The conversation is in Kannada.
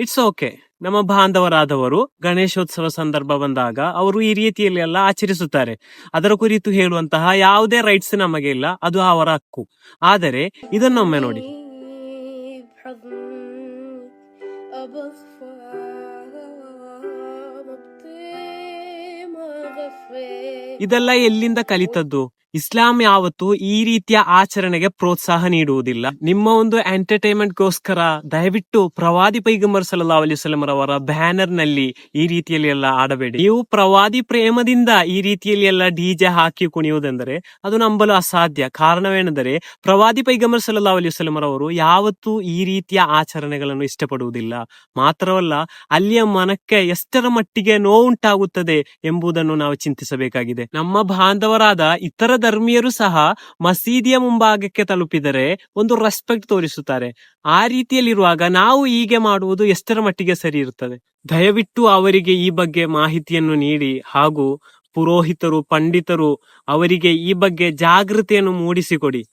ಇಟ್ಸ್ ಓಕೆ ನಮ್ಮ ಬಾಂಧವರಾದವರು ಗಣೇಶೋತ್ಸವ ಸಂದರ್ಭ ಬಂದಾಗ ಅವರು ಈ ರೀತಿಯಲ್ಲಿ ಎಲ್ಲ ಆಚರಿಸುತ್ತಾರೆ. ಅದರ ಕುರಿತು ಹೇಳುವಂತಹ ಯಾವುದೇ ರೈಟ್ಸ್ ನಮಗೆ ಇಲ್ಲ. ಅದು ಅವರ ಹಕ್ಕು. ಆದರೆ ಇದನ್ನೊಮ್ಮೆ ನೋಡಿ. ಇದೆಲ್ಲ ಎಲ್ಲಿಂದ ಕಲಿತದ್ದು? ಇಸ್ಲಾಂ ಯಾವತ್ತು ಈ ರೀತಿಯ ಆಚರಣೆಗೆ ಪ್ರೋತ್ಸಾಹ ನೀಡುವುದಿಲ್ಲ. ನಿಮ್ಮ ಒಂದು ಎಂಟರ್ಟೈನ್ಮೆಂಟ್ ಗೋಸ್ಕರ ದಯವಿಟ್ಟು ಪ್ರವಾದಿ ಪೈಗಂಬರ್ ಸಲ್ಲಾ ಅಲಿಸ್ಲಂ ರವರ ಬ್ಯಾನರ್ನಲ್ಲಿ ಈ ರೀತಿಯಲ್ಲಿ ಎಲ್ಲ ಆಡಬೇಡಿ. ನೀವು ಪ್ರವಾದಿ ಪ್ರೇಮದಿಂದ ಈ ರೀತಿಯಲ್ಲಿ ಎಲ್ಲ ಡಿಜೆ ಹಾಕಿ ಕುಣಿಯುವುದೆಂದರೆ ಅದು ನಂಬಲು ಅಸಾಧ್ಯ. ಕಾರಣವೇನೆಂದರೆ ಪ್ರವಾದಿ ಪೈಗಂಬರ್ ಸಲ್ಲಾ ಅಲಿಸ್ಲಂ ರವರು ಯಾವತ್ತೂ ಈ ರೀತಿಯ ಆಚರಣೆಗಳನ್ನು ಇಷ್ಟಪಡುವುದಿಲ್ಲ. ಮಾತ್ರವಲ್ಲ, ಅಲ್ಲಿಯ ಮನಕ್ಕೆ ಎಷ್ಟರ ಮಟ್ಟಿಗೆ ನೋವುಂಟಾಗುತ್ತದೆ ಎಂಬುದನ್ನು ನಾವು ಚಿಂತಿಸಬೇಕಾಗಿದೆ. ನಮ್ಮ ಬಾಂಧವರಾದ ಇತರ ಧರ್ಮೀಯರು ಸಹ ಮಸೀದಿಯ ಮುಂಭಾಗಕ್ಕೆ ತಲುಪಿದರೆ ಒಂದು ರೆಸ್ಪೆಕ್ಟ್ ತೋರಿಸುತ್ತಾರೆ. ಆ ರೀತಿಯಲ್ಲಿರುವಾಗ ನಾವು ಹೀಗೆ ಮಾಡುವುದು ಎಷ್ಟರ ಮಟ್ಟಿಗೆ ಸರಿ ಇರುತ್ತದೆ? ದಯವಿಟ್ಟು ಅವರಿಗೆ ಈ ಬಗ್ಗೆ ಮಾಹಿತಿಯನ್ನು ನೀಡಿ ಹಾಗೂ ಪುರೋಹಿತರು, ಪಂಡಿತರು ಅವರಿಗೆ ಈ ಬಗ್ಗೆ ಜಾಗೃತಿಯನ್ನು ಮೂಡಿಸಿಕೊಡಿ.